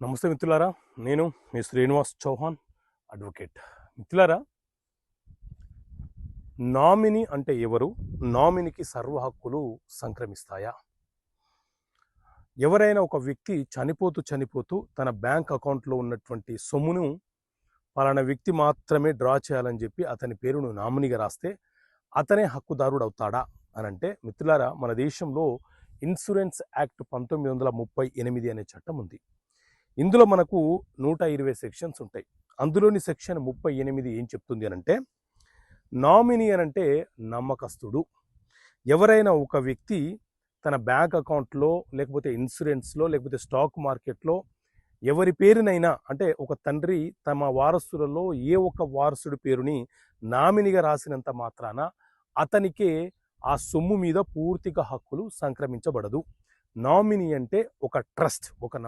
నమస్తే మిత్రులారా నేను మీ శ్రీనివాస్ చౌహాన్ అడ్వకేట్. మిత్రులారా నామినీ అంటే ఎవరు? నామినీకి సర్వ హక్కులు సంక్రమిస్తాయా? ఎవరైనా ఒక వ్యక్తి చనిపోతూ చనిపోతూ తన బ్యాంక్ అకౌంట్లో ఉన్నటువంటి సొమ్మును పలానా వ్యక్తి మాత్రమే డ్రా చేయాలని చెప్పి అతని పేరును నామినీగా రాస్తే అతనే హక్కుదారుడు అవుతాడా అని అంటే మిత్రులారా మన దేశంలో ఇన్సూరెన్స్ యాక్ట్ పంతొమ్మిది వందల ముప్పై ఎనిమిది అనే చట్టం ఉంది. ఇందులో మనకు నూట ఇరవై సెక్షన్స్ ఉంటాయి. అందులోని సెక్షన్ ముప్పై ఎనిమిది ఏం చెప్తుంది అని అంటే నామినీ అనంటే అంటే నమ్మకస్తుడు. ఎవరైనా ఒక వ్యక్తి తన బ్యాంక్ అకౌంట్లో లేకపోతే ఇన్సూరెన్స్లో లేకపోతే స్టాక్ మార్కెట్లో ఎవరి పేరునైనా అంటే ఒక తండ్రి తమ వారసులలో ఏ ఒక్క వారసుడి పేరుని నామినీగా రాసినంత మాత్రాన అతనికే ఆ సొమ్ము మీద పూర్తిగా హక్కులు సంక్రమించబడదు. నామినీ అంటే ఒక ట్రస్ట్ ఒక నమ్మకం